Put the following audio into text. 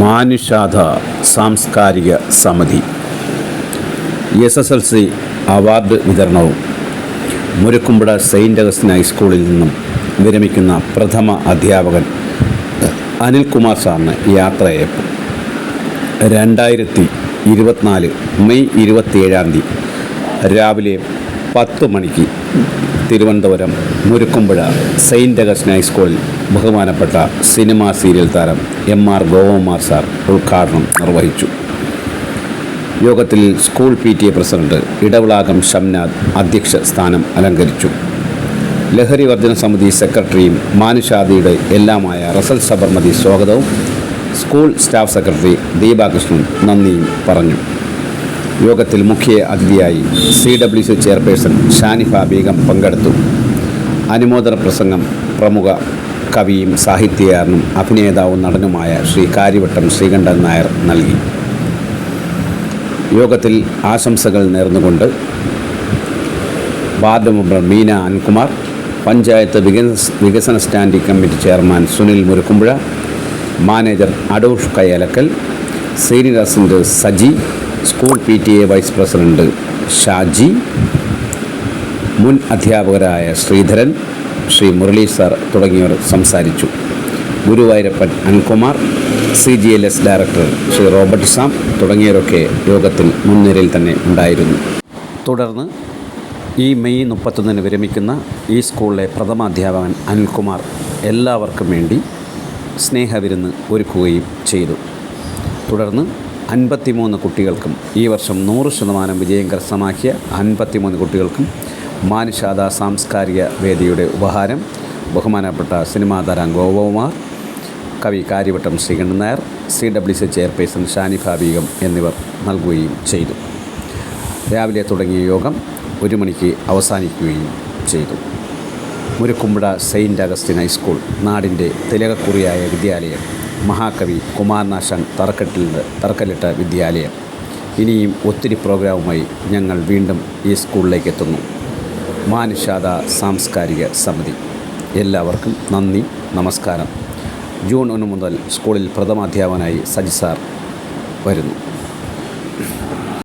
മാനുഷാധ സാംസ്കാരിക സമിതി. S S L C award വിതരണവും മുരക്കുമ്പുഴ സെയിന്റ് അഗസ്റ്റിൻ ഹൈസ്കൂളിൽ നിന്നും വിരമിക്കുന്ന പ്രഥമ അധ്യാപകൻ അനിൽകുമാർ സാറിന് യാത്രയയപ്പ്. രണ്ടായിരത്തി ഇരുപത്തിനാല് മെയ് ഇരുപത്തിയേഴാം തീയതി രാവിലെ പത്ത് മണിക്ക് തിരുവനന്തപുരം മുരുക്കുമ്പുഴ സെയിന്റ് അഗസ്റ്റിൻ ഹൈസ്കൂളിൽ ബഹുമാനപ്പെട്ട സിനിമാ സീരിയൽ താരം എം ആർ ഗോവകുമാർ സാർ ഉദ്ഘാടനം നിർവഹിച്ചു. യോഗത്തിൽ school P T A president Edavilakam Shamnath അധ്യക്ഷ സ്ഥാനം അലങ്കരിച്ചു. ലഹരി വർജന സമിതി സെക്രട്ടറിയും മാനുഷാദിയുടെ എല്ലാമായ റസൽ സബർമതി സ്വാഗതവും സ്കൂൾ സ്റ്റാഫ് സെക്രട്ടറി ദീപാകൃഷ്ണൻ നന്ദിയും പറഞ്ഞു. യോഗത്തിൽ മുഖ്യ അതിഥിയായി C W C chairperson Shanifa Beegum പങ്കെടുത്തു. അനുമോദന പ്രസംഗം പ്രമുഖ കവിയും സാഹിത്യകാരനും അഭിനേതാവും നടനുമായ ശ്രീ കാര്യവട്ടം ശ്രീകണ്ഠൻ നായർ നൽകി. യോഗത്തിൽ ആശംസകൾ നേർന്നുകൊണ്ട് വാർഡ് മെമ്പർ മീന അൻകുമാർ പഞ്ചായത്ത് വികസ വികസന standing committee chairman Sunil Murukkumpuzha manager Adosh Kayyalakkal senior Saji school P T A vice president Shaji മുൻ അധ്യാപകരായ ശ്രീധരൻ ശ്രീ മുരളി സാർ തുടങ്ങിയവർ സംസാരിച്ചു. Guruvayurappan Ankumar C G L S director Sree Robert Sam തുടങ്ങിയവരൊക്കെ യോഗത്തിൽ മുൻനിരയിൽ തന്നെ ഉണ്ടായിരുന്നു. തുടർന്ന് ഈ മെയ് മുപ്പത്തൊന്നിന് വിരമിക്കുന്ന ഈ സ്കൂളിലെ പ്രഥമാധ്യാപകൻ അനിൽകുമാർ എല്ലാവർക്കും വേണ്ടി സ്നേഹവിരുന്ന് ഒരുക്കുകയും ചെയ്തു. തുടർന്ന് അൻപത്തിമൂന്ന് കുട്ടികൾക്കും ഈ വർഷം നൂറ് ശതമാനം വിജയം കരസ്ഥമാക്കിയ അൻപത്തിമൂന്ന് കുട്ടികൾക്കും മാനുഷാദ സാംസ്കാരിക വേദിയുടെ ഉപഹാരം. ബഹുമാനപ്പെട്ട സിനിമാ താരം ഗോപകുമാർ കവി Karyavattom Sreekantan Nair C W C chairperson Shanifa Beegum എന്നിവർ നൽകുകയും ചെയ്തു. രാവിലെ തുടങ്ങിയ യോഗം ഒരു മണിക്ക് അവസാനിക്കുകയും ചെയ്തു. മുരുക്കുമ്പുഴ സെയിന്റ് അഗസ്റ്റിൻ ഹൈസ്കൂൾ നാടിന്റെ തിലകക്കുറിയായ വിദ്യാലയം മഹാകവി കുമാരനാശാൻ തറക്കെട്ടിൽ തറക്കല്ലിട്ട വിദ്യാലയം. ഇനിയും ഒത്തിരി പ്രോഗ്രാമുമായി ഞങ്ങൾ വീണ്ടും ഈ സ്കൂളിലേക്ക് എത്തുന്നു. മാനുഷാദ സാംസ്കാരിക സമിതി. എല്ലാവർക്കും നന്ദി നമസ്കാരം. ജൂൺ ഒന്ന് മുതൽ സ്കൂളിൽ പ്രഥമാധ്യാപകനായി സജി സാർ വരുന്നു.